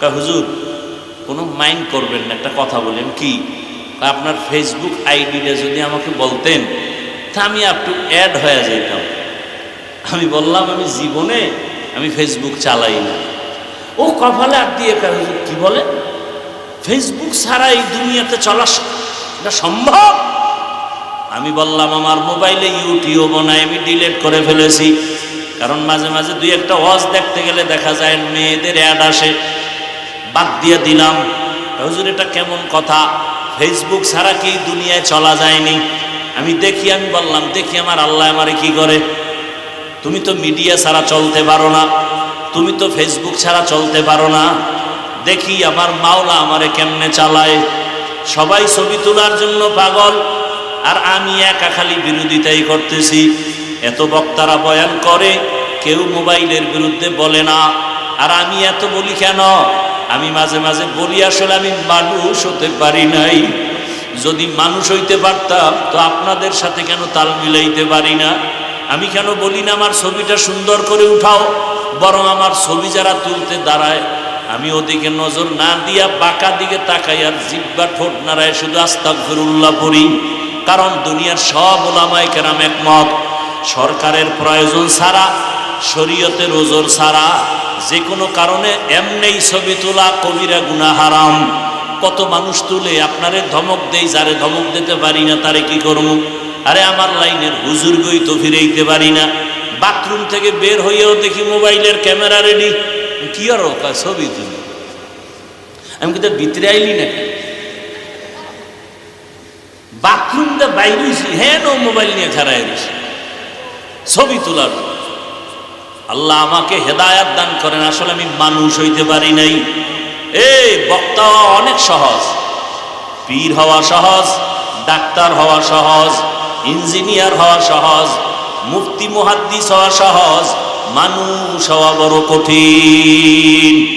কয়, হুজুর কোনো মাইন্ড করবেন না একটা কথা বলেন কি? আপনার ফেসবুক আইডিটা যদি আমাকে বলতেন তা আমি একটু অ্যাড হয়ে যেতাম আমি বললাম আমি জীবনে আমি ফেসবুক চালাই না। ও কপালে আর দিয়ে হুজুর কি বলে? ফেসবুক ছাড়া এই দুনিয়াতে চলা এটা সম্ভব? আমি বললাম আমার মোবাইলে ইউটিউব নাই আমি ডিলিট করে ফেলেছি। কারণ মাঝে মাঝে দুই একটা ওয়াজ দেখতে গেলে দেখা যায় মেয়েদের অ্যাড আসে। বাদ দিয়ে দিলাম। হুজুর, এটা কেমন কথা? ফেসবুক ছাড়া কি দুনিয়ায় চলা যায়নি? আমি দেখি, আমি বললাম, দেখি আমার আল্লাহ আমারে কি করে? তুমি তো মিডিয়া ছাড়া চলতে পারো না। তুমি তো ফেসবুক ছাড়া চলতে পারো না। দেখি আমার মাওলা আমারে কেমনে চালায়। সবাই ছবি তোলার জন্য পাগল, আর আমি একা খালি বিরোধিতাই করতেছি। এত বক্তারা বয়ান করে, কেউ মোবাইলের বিরুদ্ধে বলে না। আর আমি এত বলি কেন? আমি মাঝে মাঝে বলি, আসলে আমি মানুষ হতে পারি নাই। যদি মানুষ হইতে পারতাম, তো আপনাদের সাথে কেন তাল মিলাইতে পারি না? আমি কেন বলি না, আমার ছবিটা সুন্দর করে উঠাও, বরং আমার ছবি যারা তুলতে দাঁড়ায়, আমি ওদিকে নজর না দিয়া বাঁকা দিকে তাকাই আর জিব্বা ঠোঁট নাড়ায় শুধু আস্তাক ফিরুল্লাহ পড়ি। কারণ দুনিয়ার সব ওলামায় কেরাম একমত, সরকারের প্রয়োজন ছাড়া, শরীয়তের ওজোর ছাড়া যে কোনো কারণে এমনেই ছবি তোলা কবিরা গুনা হারাম। কত মানুষ তুলে আপনারে ধমক দেই, যারে ধমক দিতে পারি না, তারে কি করব? আরে আমার লাইনের হুজুর গই তো ফিরেইতে পারি না। বাথরুম থেকে বের হইয়াও দেখি মোবাইলের ক্যামেরা রেডি। কি আর ছবি তুলি? আমি কিন্তু ভিতরে আইলি না বাথরুমটা বাইরে হ্যাঁ নো মোবাইল নিয়ে খারাই ছবি তোলার আল্লাহ আমাকে হেদায়াত দান করেন, আসলে আমি মানুষ হইতে পারি নাই। এই বক্তা অনেক সহজ। পীর হওয়া সহজ, ডাক্তার হওয়া সহজ, ইঞ্জিনিয়ার হওয়া সহজ, মুফতি, মুহাদ্দিস হওয়া সহজ, মানুষ হওয়া বড় কঠিন।